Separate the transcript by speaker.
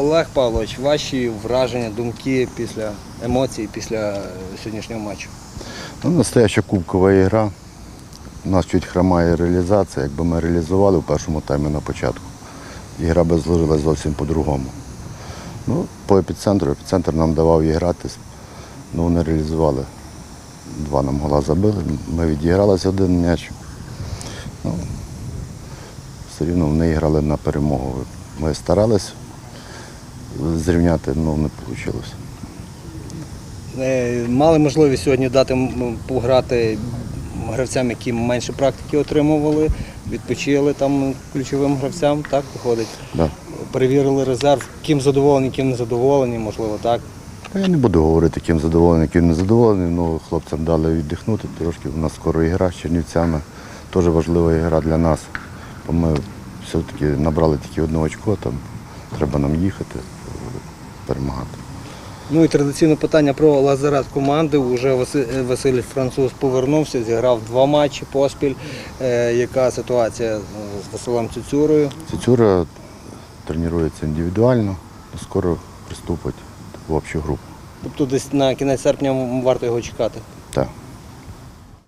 Speaker 1: Олег Павлович, ваші враження, думки після емоцій після е, сьогоднішнього матчу.
Speaker 2: Ну, настояща кубкова ігра. У нас чуть хромає реалізація. Якби ми реалізували в першому таймі на початку, ігра би зложилась зовсім по-другому. Ну, по епіцентру, епіцентр нам давав і гратись, ну вони реалізували. Два нам гола забили, ми відігралися один м'яч. Ну, все рівно вони грали на перемогу. Ми старалися зрівняти, але не вийшло.
Speaker 1: Е, Мали можливість сьогодні дати пограти гравцям, які менше практики отримували, відпочили там ключовим гравцям, так виходить.
Speaker 2: Да.
Speaker 1: Перевірили резерв, ким задоволені, ким не задоволені, можливо, так.
Speaker 2: Я не буду говорити, ким задоволений, ким не задоволений. Ну, хлопцям дали віддихнути трошки. У нас скоро ігра з Чернівцями. Теж важлива ігра для нас. Бо ми все-таки набрали тільки одне очко, там треба нам їхати, перемагати.
Speaker 1: Ну і традиційне питання про лазарет команди. Уже Василь, Василь Француз повернувся, зіграв два матчі поспіль. Е, яка ситуація з Василем Цюцюрою?
Speaker 2: Цюцюра тренується індивідуально, скоро приступить в общу групу.
Speaker 1: Тобто десь на кінець серпня варто його чекати.
Speaker 2: Так.